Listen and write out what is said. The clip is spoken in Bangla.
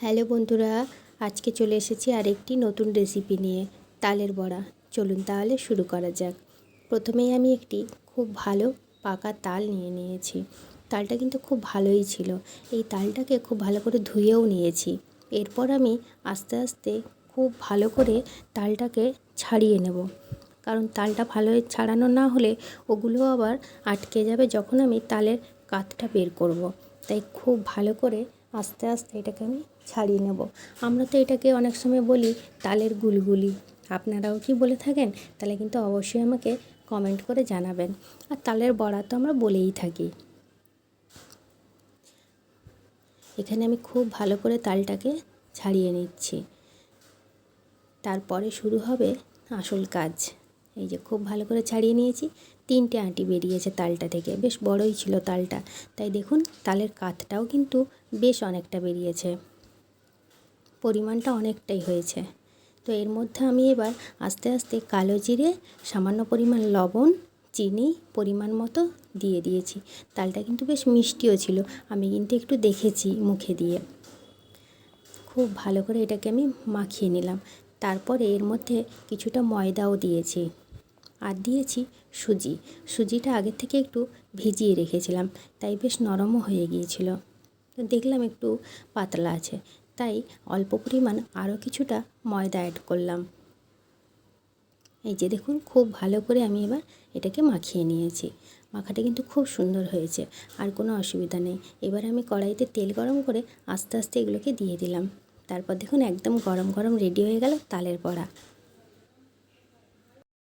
হ্যালো বন্ধুরা, আজকে চলে এসেছি আরেকটি নতুন রেসিপি নিয়ে, তালের বড়া। চলুন তাহলে শুরু করা যাক। প্রথমেই আমি একটি খুব ভালো পাকা তাল নিয়ে নিয়েছি। তালটা কিন্তু খুব ভালোই ছিল। এই তালটাকে খুব ভালো করে ধুয়েও নিয়েছি। এরপর আমি আস্তে আস্তে খুব ভালো করে তালটাকে ছাড়িয়ে নেব। কারণ তালটা ভালো ছাড়ানো না হলে ওগুলো আবার আটকে যাবে যখন আমি তালের কাতটা বের করব। তাই খুব ভালো করে আস্তে আস্তে এটাকে আমি ছাড়িয়ে নেব। আমরা তো এটাকে অনেক সময় বলি তালের গুলগুলি। আপনারাও কি বলে থাকেন? তাহলে কিন্তু অবশ্যই আমাকে কমেন্ট করে জানাবেন। আর তালের বড়া তো আমরা বলেই থাকি। এখানে আমি খুব ভালো করে তালটাকে ছাড়িয়ে নিচ্ছি। তারপরে শুরু হবে আসল কাজ। এই যে খুব ভালো করে ছাড়িয়ে নিয়েছি। তিনটে আঁটি বেরিয়েছে তালটা থেকে। বেশ বড়ই ছিল তালটা। তাই দেখুন, তালের কাতটাও কিন্তু বেশ অনেকটা বেরিয়েছে। পরিমাণটা অনেকটাই হয়েছে। তো এর মধ্যে আমি এবার আস্তে আস্তে কালো জিরে, সামান্য পরিমাণ লবণ, চিনি পরিমাণ মতো দিয়ে দিয়েছি। তালটা কিন্তু বেশ মিষ্টিও ছিল। আমি কিন্তু একটু দেখেছি মুখে দিয়ে। খুব ভালো করে এটাকে আমি মাখিয়ে নিলাম। তারপরে এর মধ্যে কিছুটা ময়দাও দিয়েছি। আর দিয়েছি সুজি। সুজিটা আগের থেকে একটু ভিজিয়ে রেখেছিলাম, তাই বেশ নরমও হয়ে গিয়েছিল। দেখলাম একটু পাতলা আছে, তাই অল্প পরিমাণ আরও কিছুটা ময়দা অ্যাড করলাম। এই যে দেখুন, খুব ভালো করে আমি এবার এটাকে মাখিয়ে নিয়েছি। মাখাটা কিন্তু খুব সুন্দর হয়েছে, আর কোনো অসুবিধা নেই। এবার আমি কড়াইতে তেল গরম করে আস্তে আস্তে এগুলোকে দিয়ে দিলাম। তারপর দেখুন, একদম গরম গরম রেডি হয়ে গেল তালের বড়া।